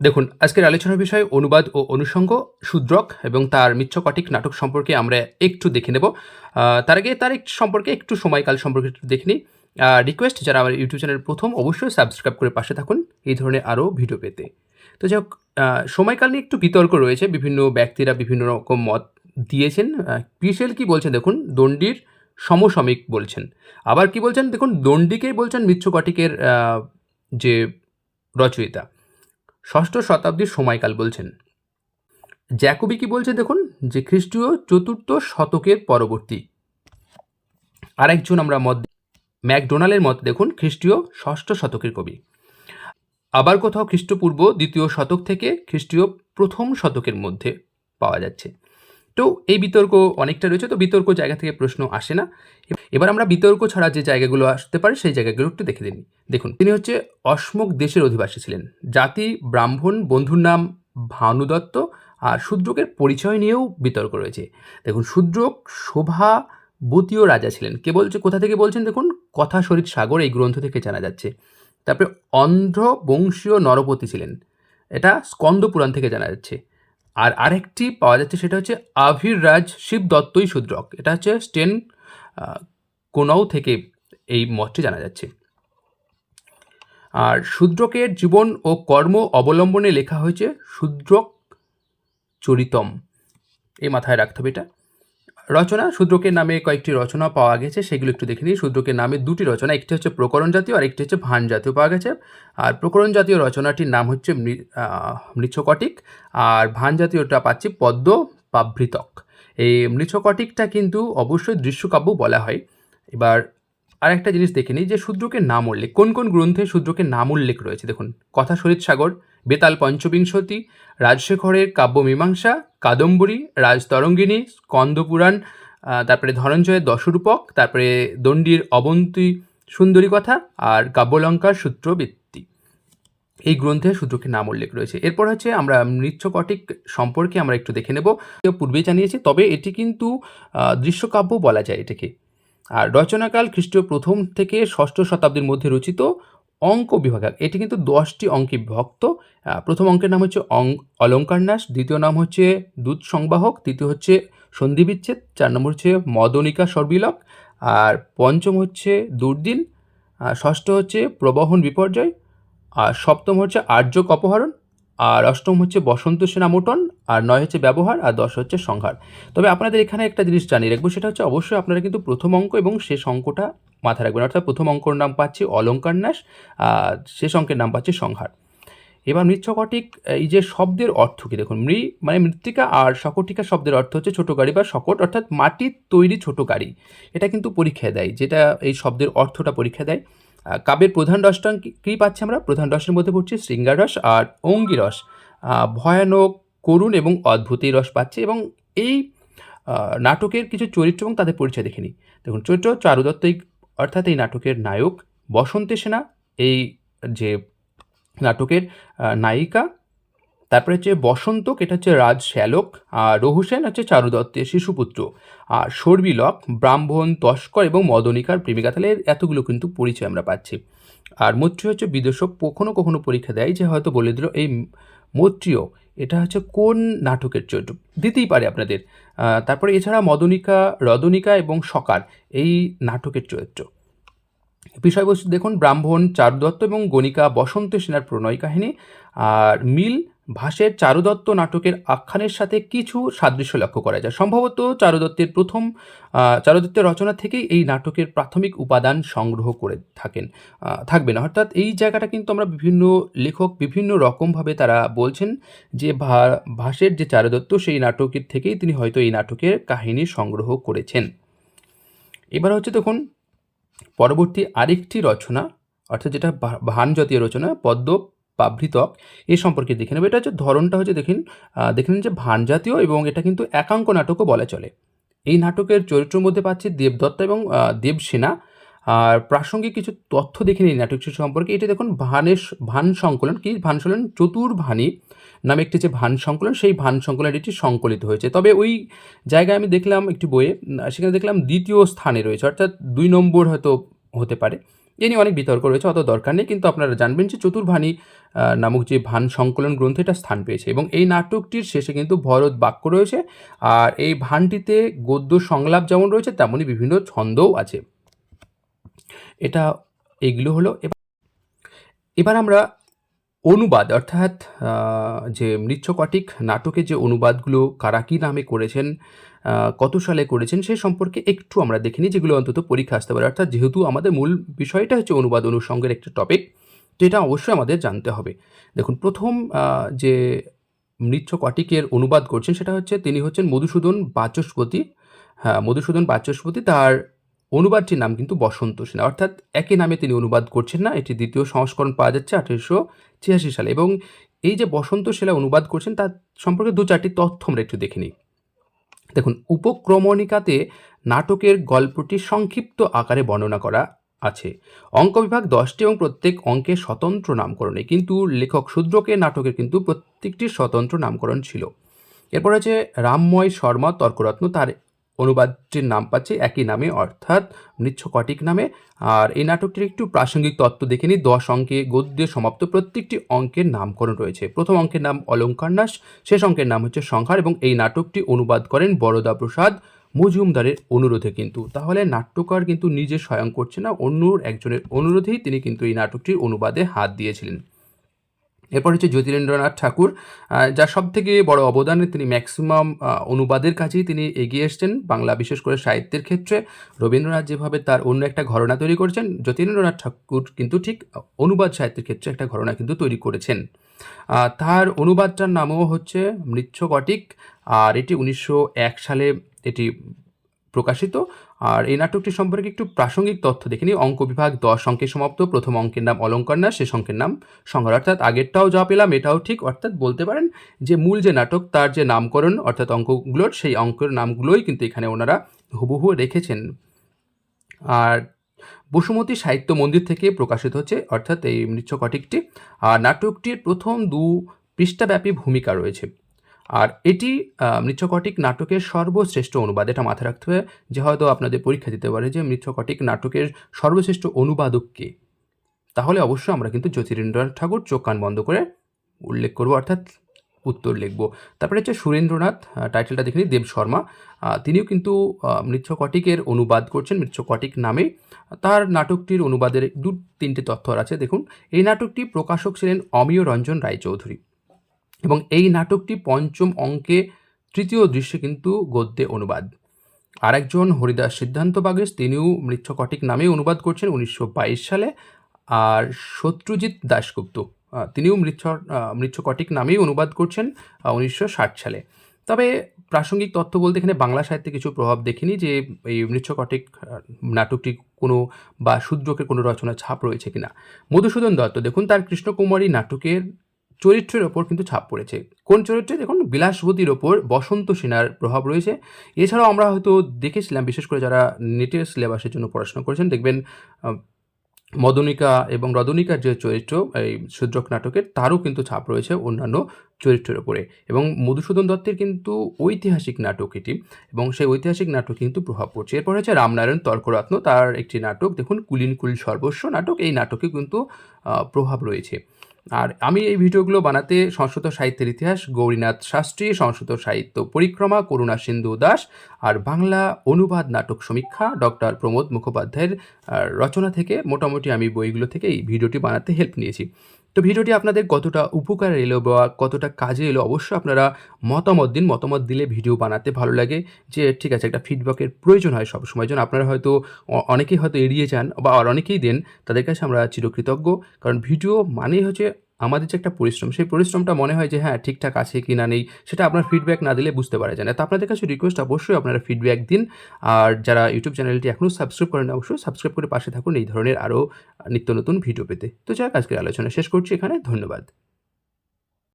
দেখুন, আজকের আলোচনার বিষয় অনুবাদ ও অনুষঙ্গ শূদ্রক এবং তার মিচ্ছকটিক নাটক সম্পর্কে আমরা একটু দেখে নেব। তার আগে তার সম্পর্কে একটু সময়কাল সম্পর্কে একটু দেখে নিই। রিকোয়েস্ট, যারা আমার ইউটিউব চ্যানেল প্রথম, অবশ্যই সাবস্ক্রাইব করে পাশে থাকুন এই ধরনের আরও ভিডিও পেতে। তো যাই হোক সময়কাল নিয়ে একটু বিতর্ক রয়েছে। বিভিন্ন ব্যক্তিরা বিভিন্ন রকম মত দিয়েছেন। পিসেল কি বলছেন দেখুন, দণ্ডির সমসাময়িক বলছেন। আবার কি বলছেন দেখুন, দণ্ডিকেই বলছেন মিচ্ছকটিকের যে রচয়িতা। ষষ্ঠ শতাব্দীর সময়কাল বলছেন। জ্যাকবি কি বলছে, দেখুন, যে খ্রিস্টীয় চতুর্থ শতকের পরবর্তী। আরেকজন আমরা মত ম্যাকডোনাল্ডের মত, দেখুন, খ্রিস্টীয় ষষ্ঠ শতকের কবি। আবার কোথাও খ্রিস্টপূর্ব দ্বিতীয় শতক থেকে খ্রিস্টীয় প্রথম শতকের মধ্যে পাওয়া যাচ্ছে। তো এই বিতর্ক অনেকটা রয়েছে, তো বিতর্ক জায়গা থেকে প্রশ্ন আসে না। এবার আমরা বিতর্ক ছাড়া যে জায়গাগুলো আসতে পারে, সেই জায়গাগুলো একটু দেখে দিন দেখুন, তিনি হচ্ছে অশ্মক দেশের অধিবাসী ছিলেন। জাতি, ব্রাহ্মণ, বন্ধুর নাম ভানু দত্ত আর শূদ্রকের পরিচয় নিয়েও বিতর্ক রয়েছে। দেখুন, শূদ্রক শোভা বতীয় রাজা ছিলেন। কে বলছে, কোথা থেকে বলছেন দেখুন? কথা শরীর সাগর এই গ্রন্থ থেকে জানা যাচ্ছে। তারপরে অন্ধ্র বংশীয় নরপতি ছিলেন। এটা স্কন্দ পুরাণ থেকে জানা যাচ্ছে। আর আরেকটি পাওয়া যাচ্ছে সেটা হচ্ছে আভির রাজ শিব দত্তই শূদ্রক এটা হচ্ছে স্টেন কোনাও থেকে এই মতটি জানা যাচ্ছে। আর শূদ্রকের জীবন ও কর্ম অবলম্বনে লেখা হয়েছে শূদ্রক চরিতম। এই মাথায় রাখতে হবে এটা। রচনা, শূদ্রকের নামে কয়েকটি রচনা পাওয়া গেছে, সেগুলো একটু দেখে নিই। শূদ্রকের নামে দুটি রচনা, একটি হচ্ছে প্রকরণ জাতীয় আর একটি হচ্ছে ভান জাতীয় পাওয়া গেছে। আর প্রকরণ জাতীয় রচনাটির নাম হচ্ছে মৃচ্ছকটিক। আর ভান জাতীয়টা পাচ্ছি পদ্ম পাভৃতক এই মৃচ্ছকটিকটা কিন্তু অবশ্যই দৃশ্যকাব্য বলা হয়। এবার আর একটা জিনিস দেখে নিই যে শূদ্রকের নাম উল্লেখ, কোন কোন গ্রন্থে শূদ্রকের নাম উল্লেখ রয়েছে? দেখুন, কথা শরীর সাগর বেতাল পঞ্চবিংশতি, রাজশেখরের কাব্যমীমাংসা কাদম্বরী, রাজতরঙ্গিনী, স্কন্দপুরাণ তারপরে ধনঞ্জয়ের দশরূপক, তারপরে দণ্ডির অবন্তী সুন্দরী কথা আর কাব্যলঙ্কার সূত্রবৃত্তি। এই গ্রন্থে সূত্রকে নাম উল্লেখ রয়েছে। এরপর হচ্ছে আমরা মৃচ্ছকটিক সম্পর্কে আমরা একটু দেখে নেব। পূর্বেই জানিয়েছি, তবে এটি কিন্তু দৃশ্যকাব্য বলা যায় এটাকে। আর রচনাকাল খ্রিস্টীয় প্রথম থেকে ষষ্ঠ শতাব্দীর মধ্যে রচিত অঙ্ক বিভাগ এটি কিন্তু দশটি অঙ্কে বিভক্ত। প্রথম অঙ্কের নাম হচ্ছে অং অলঙ্কারনাশ দ্বিতীয় নাম হচ্ছে দূত সংবাহক, তৃতীয় হচ্ছে সন্ধিবিচ্ছেদ চার নম্বর হচ্ছে মদনিকা সর্বিলক, আর পঞ্চম হচ্ছে দুর্দিন ষষ্ঠ হচ্ছে প্রবহন বিপর্যয়, আর সপ্তম হচ্ছে আর্যক অপহরণ, আর অষ্টম হচ্ছে বসন্ত সেনা মোটন, আর নয় হচ্ছে ব্যবহার, আর দশ হচ্ছে সংহার। তবে আপনাদের এখানে একটা জিনিস জানিয়ে রাখব, সেটা হচ্ছে অবশ্যই আপনারা কিন্তু প্রথম অঙ্ক এবং শেষ অঙ্কটা মাথায় রাখবেন। অর্থাৎ প্রথম অঙ্কর নাম পাচ্ছি অলঙ্কারনাশ আর শেষ অঙ্কের নাম পাচ্ছি সংহার। এবার মৃচ্ছকটিক, এই যে শব্দের অর্থ কি? দেখুন, মৃ মানে মৃত্তিকা, আর সকটিকা শব্দের অর্থ হচ্ছে ছোট গাড়ি বা সকট অর্থাৎ মাটির তৈরি ছোট গাড়ি। এটা কিন্তু পরীক্ষায় দেয়, যেটা এই শব্দের অর্থটা পরীক্ষা দেয়। কাব্যের প্রধান রসটা কি- পাচ্ছি আমরা? প্রধান রসের মধ্যে পড়ছি শৃঙ্গার রস আর অঙ্গি রস। ভয়ানক, করুণ এবং অদ্ভুত এই রস পাচ্ছি এবং এই নাটকের কিছু চরিত্র এবং তাদের পরিচয় দেখে নিই। দেখুন চরিত্র চারুদত্ত অর্থাৎ এই নাটকের নায়ক বসন্তে সেনা, এই যে নাটকের নায়িকা, তারপরে হচ্ছে বসন্তক, এটা হচ্ছে রাজ শ্যালক, আর রহুসেন হচ্ছে চারুদত্তের শিশুপুত্র। আর সর্বিলক ব্রাহ্মণ, তস্কর এবং মদনিকার প্রেমিকা, তাহলে এতগুলো কিন্তু পরিচয় আমরা পাচ্ছি। আর মৈত্রী হচ্ছে বিদেশক কখনো কখনো পরীক্ষা দেয় যে হয়তো বলে দিল, এই মৈত্রীয়, এটা হচ্ছে কোন নাটকের চরিত্র দিতেই পারে আপনাদের। তারপরে এছাড়া মদনিকা, রদনিকা এবং সকার, এই নাটকের চরিত্র। বিষয়বস্তু দেখুন, ব্রাহ্মণ, চারুদত্ত এবং গণিকা বসন্ত সেনার প্রণয় কাহিনী, আর মিল ভাসের চারুদত্ত নাটকের আখ্যানের সাথে কিছু সাদৃশ্য লক্ষ্য করা যায়। সম্ভবত চারুদত্তের প্রথম চারুদত্তের রচনা থেকেই এই নাটকের প্রাথমিক উপাদান সংগ্রহ করে থাকেন আহ, থাকবেন অর্থাৎ এই জায়গাটা কিন্তু আমরা বিভিন্ন লেখক বিভিন্ন রকমভাবে তারা বলছেন যে ভা- ভাসের যে চারুদত্ত সেই নাটকের থেকেই তিনি হয়তো এই নাটকের কাহিনী সংগ্রহ করেছেন। এবার হচ্ছে দেখুন পরবর্তী আরেকটি রচনা অর্থাৎ যেটা ভা- ভান জাতীয় রচনা পদ্ম পাভৃতক এ সম্পর্কে দেখে নেব। এটা হচ্ছে ধরনটা হচ্ছে দেখেন দেখে যে ভান জাতীয় এবং এটা কিন্তু একাঙ্ক নাটকও বলা চলে। এই নাটকের চরিত্রের মধ্যে পাচ্ছি দেবদত্ত এবং দেবসেনা। আর প্রাসঙ্গিক কিছু তথ্য দেখে নিন নাটকটি সম্পর্কে। এটা দেখুন ভানের ভান সংকলন কি? ভান সংকলন চতুর্ভানী নামে একটি যে ভান সংকলন, সেই ভান সংকলন এটি সংকলিত হয়েছে। তবে ওই জায়গায় আমি দেখলাম একটি বইয়ে সেখানে দেখলাম দ্বিতীয় স্থানে রয়েছে, অর্থাৎ দুই নম্বর হয়তো হতে পারে। এ নিয়ে অনেক বিতর্ক রয়েছে, অত দরকার নেই। কিন্তু আপনারা জানবেন যে চতুর্ভাণী নামক যে ভান সংকলন গ্রন্থে এটা স্থান পেয়েছে এবং এই নাটকটির শেষে কিন্তু ভরত বাক্য রয়েছে আর এই ভানটিতে গদ্য সংলাপ যেমন রয়েছে তেমনই বিভিন্ন ছন্দও আছে। এটা এগুলো হলো। এবার- এবার আমরা অনুবাদ, অর্থাৎ যে মৃচ্ছকটিক নাটকে যে অনুবাদগুলো কারা কী নামে করেছেন কত সালে করেছেন, সে সম্পর্কে একটু আমরা দেখে নিই, যেগুলো অন্তত পরীক্ষা আসতে পারে। অর্থাৎ যেহেতু আমাদের মূল বিষয়টা হচ্ছে অনুবাদ অনুষঙ্গের একটা টপিক তো এটা অবশ্যই আমাদের জানতে হবে। দেখুন, প্রথম যে মৃচ্ছকটিকের অনুবাদ করছেন, সেটা হচ্ছে তিনি হচ্ছেন মধুসূদন বাচস্পতি। হ্যাঁ মধুসূদন বাচস্পতি তার অনুবাদটির নাম কিন্তু বসন্ত সেনা। অর্থাৎ একই নামে তিনি অনুবাদ করছেন না, এটি দ্বিতীয় সংস্করণ পাওয়া যাচ্ছে আঠেরোশো ছিয়াশি সালে এবং এই যে বসন্ত সেলা অনুবাদ করছেন, তার সম্পর্কে দু চারটি তথ্য আমরা একটু দেখে নিই। দেখুন, উপক্রমণিকাতে নাটকের গল্পটি সংক্ষিপ্ত আকারে বর্ণনা করা আছে। অঙ্ক বিভাগ দশটি এবং প্রত্যেক অঙ্কের স্বতন্ত্র নামকরণে, কিন্তু লেখক শূদ্রকে নাটকের কিন্তু প্রত্যেকটির স্বতন্ত্র নামকরণ ছিল। এরপর আছে রামময় শর্মা, তর্করত্ন, তার অনুবাদটির নাম পাচ্ছে, একই নামে, অর্থাৎ মৃচ্ছকটিক নামে। আর এই নাটকটির একটু প্রাসঙ্গিক তত্ত্ব দেখে নিই। দশ অঙ্কে গদ্যে সমাপ্ত প্রত্যেকটি অঙ্কের নামকরণ রয়েছে। প্রথম অঙ্কের নাম অলঙ্কারনাশ শেষ অঙ্কের নাম হচ্ছে সংহার এবং এই নাটকটি অনুবাদ করেন বরদা প্রসাদ, মজুমদারের অনুরোধে কিন্তু। তাহলে নাট্যকার কিন্তু নিজে স্বয়ং করছে না অন্য একজনের অনুরোধেই তিনি কিন্তু এই নাটকটির অনুবাদে হাত দিয়েছিলেন। এরপর হচ্ছে জ্যোতিরেন্দ্রনাথ ঠাকুর যার সব থেকে বড় অবদান তিনি ম্যাক্সিমাম অনুবাদের কাছেই তিনি এগিয়ে এসছেন বাংলা বিশেষ করে সাহিত্যের ক্ষেত্রে। রবীন্দ্রনাথ যেভাবে তার অন্য একটা ঘরনা তৈরি করেছেন, জ্যোতিরেন্দ্রনাথ ঠাকুর কিন্তু ঠিক অনুবাদ সাহিত্যের ক্ষেত্রে একটা ঘরনা কিন্তু তৈরি করেছেন। তার অনুবাদটার নামও হচ্ছে মৃচ্ছকটিক আর এটি উনিশশো এক সালে এটি প্রকাশিত। আর এই নাটকটি সম্পর্কে একটু প্রাসঙ্গিক তথ্য দেখে নিই। অঙ্ক বিভাগ দশ অঙ্কে সমাপ্ত। প্রথম অঙ্কের নাম অলঙ্কার না, শেষ অঙ্কের নাম সংহার। অর্থাৎ আগেরটাও যা পেলাম, এটাও ঠিক। অর্থাৎ বলতে পারেন যে মূল যে নাটক, তার যে নামকরণ, অর্থাৎ অঙ্কগুলোর, সেই অঙ্কের নামগুলোই কিন্তু এখানে ওনারা হুবহু রেখেছেন। আর বসুমতী সাহিত্য মন্দির থেকে প্রকাশিত হচ্ছে, অর্থাৎ এই মৃচ্ছকটিকটি। আর নাটকটির প্রথম দু পৃষ্ঠাব্যাপী ভূমিকা রয়েছে। আর এটি মৃচ্ছকটিক নাটকের সর্বশ্রেষ্ঠ অনুবাদ। এটা মাথায় রাখতে হবে যে হয়তো আপনাদের পরীক্ষা দিতে পারে যে মৃচ্ছকটিক নাটকের সর্বশ্রেষ্ঠ অনুবাদক কে। তাহলে অবশ্যই আমরা কিন্তু জ্যোতিরেন্দ্রনাথ ঠাকুর চোখ কান বন্ধ করে উল্লেখ করব, অর্থাৎ উত্তর লিখব। তারপরে হচ্ছে সুরেন্দ্রনাথ টাইটেলটা দেখে নিই, দেব শর্মা। তিনিও কিন্তু মৃচ্ছকটিকের অনুবাদ করছেন মৃচ্ছকটিক নামে। তার নাটকটির অনুবাদের দু তিনটে তথ্য আছে, দেখুন। এই নাটকটি প্রকাশক ছিলেন অমিয় রঞ্জন রায়চৌধুরী। এবং এই নাটকটি পঞ্চম অঙ্কে তৃতীয় দৃশ্যে কিন্তু গদ্যে অনুবাদ। আরেকজন হরিদাস সিদ্ধান্ত বাগেশ, তিনিও মৃচ্ছকটিক নামে অনুবাদ করছেন উনিশশো বাইশ সালে। আর সত্যজিৎ দাশগুপ্ত তিনিও মৃচ্ছ মৃচ্ছকটিক নামেই অনুবাদ করছেন উনিশশো ষাট সালে। তবে প্রাসঙ্গিক তথ্য বলতে এখানে বাংলা সাহিত্যে কিছু প্রভাব দেখিনি যে এই মৃচ্ছকটিক নাটকটি কোনো বা শূদ্রকের কোনো রচনা ছাপ রয়েছে কিনা। মধুসূদন দত্ত, দেখুন তার কৃষ্ণকুমারী নাটকের চরিত্রের ওপর কিন্তু ছাপ পড়েছে। কোন চরিত্রে? দেখুন, বিলাসবতীর ওপর বসন্ত সেনার প্রভাব রয়েছে। এছাড়াও আমরা হয়তো দেখেছিলাম, বিশেষ করে যারা নেটের সিলেবাসের জন্য পড়াশোনা করেছেন, দেখবেন মদনিকা এবং রদনিকার যে চরিত্র, এই শূদ্রক নাটকের, তারও কিন্তু ছাপ রয়েছে অন্যান্য চরিত্রের ওপরে। এবং মধুসূদন দত্তের কিন্তু ঐতিহাসিক নাটক এটি, এবং সেই ঐতিহাসিক নাটক কিন্তু প্রভাব পড়ছে। এরপর হচ্ছে রামনারায়ণ তর্করত্ন, তার একটি নাটক, দেখুন, কুলিন কুল সর্বস্ব নাটক, এই নাটকে কিন্তু প্রভাব রয়েছে। আর আমি এই ভিডিওগুলো বানাতে সংস্কৃত সাহিত্যের ইতিহাস, গৌরীনাথ শাস্ত্রী, সংস্কৃত সাহিত্য পরিক্রমা, করুণা সিন্ধু দাস আর বাংলা অনুবাদ নাটক সমীক্ষা ডক্টর প্রমোদ মুখোপাধ্যায়ের রচনা থেকে মোটামুটি আমি বইগুলো থেকে এই ভিডিওটি বানাতে হেল্প নিয়েছি। তো ভিডিওটি আপনাদের কতটা উপকার এলো বা কতটা কাজে এলো অবশ্যই আপনারা মতামত দিন। মতামত দিলে ভিডিও বানাতে ভালো লাগে যে, ঠিক আছে, একটা ফিডব্যাকের প্রয়োজন হয় সব সময় যেন আপনারা হয়তো অনেকেই হয়তো এড়িয়ে যান বা, আর অনেকেই দেন, তাদের কাছে আমরা চিরকৃতজ্ঞ। কারণ ভিডিও মানেই হচ্ছে আমাদের যে একটা পরিশ্রম, সেই পরিশ্রমটা মনে হয় যে হ্যাঁ ঠিকঠাক আছে কি না নেই, সেটা আপনার ফিডব্যাক না দিলে বুঝতে পারা যায় না। তো আপনাদের কাছে রিকোয়েস্ট অবশ্যই আপনারা ফিডব্যাক দিন। আর যারা ইউটিউব চ্যানেলটি এখনও সাবস্ক্রাইব করেন অবশ্যই সাবস্ক্রাইব করে পাশে থাকুন। এই ধরনের আরও নিত্য নতুন ভিডিও পেতে। তো যাক, আজকের আলোচনা শেষ করছি এখানে। ধন্যবাদ।